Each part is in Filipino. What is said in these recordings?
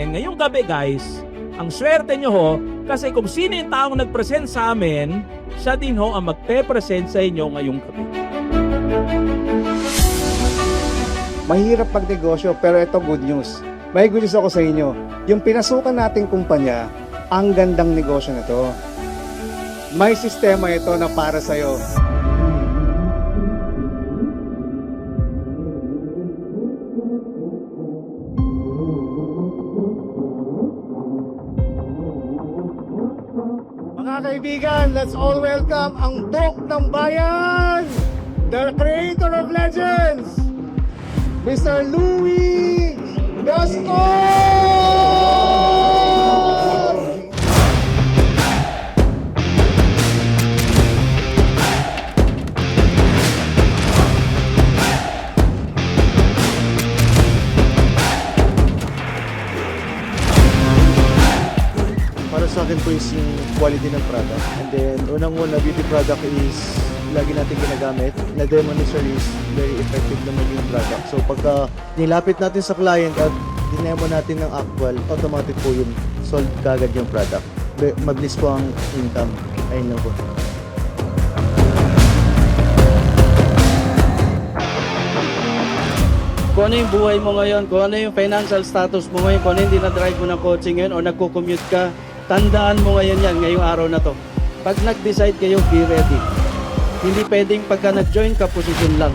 And ngayong gabi guys, ang swerte nyo ho, kasi kung sino yung taong nag-present sa amin, siya din ho ang magpe-present sa inyo ngayong gabi. Mahirap pagnegosyo pero ito good news. May good news ako sa inyo. Yung pinasukan nating kumpanya, ang gandang negosyo na to. May sistema ito na para sa'yo. Mga kaibigan, let's all welcome ang Dok ng Bayan! The creator of legends! Mr. Louis Gaston! Para sa akin po is yung quality ng product. And then, unang-una, beauty product is lagi natin ginagamit. Na-demonstrate is very effective naman yung product. So, pagka nilapit natin sa client at dinemo natin ng actual, automatic po yung sold kagad yung product. Mabilis po ang income. Ayun lang po. kung ano yung buhay mo ngayon, kung ano yung financial status mo ngayon, kung ano yung dinadrive mo ng coaching ngayon o nagko-commute ka, tandaan mo ngayon yan, ngayong araw na to. Pag nag-decide kayo, be ready. Hindi pwedeng pagka nag-join ka, position lang.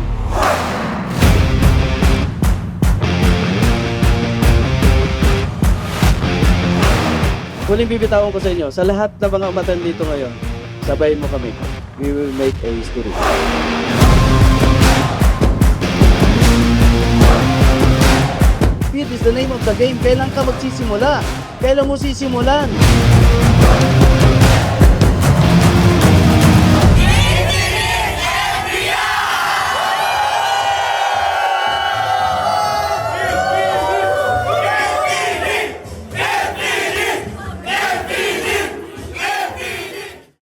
Huling bibitawan ko sa inyo, sa lahat ng mga umatan dito ngayon, sabayin mo kami. We will make a history. Speed is the name of the game. Kailan ka magsisimula? Kailan mo sisimulan?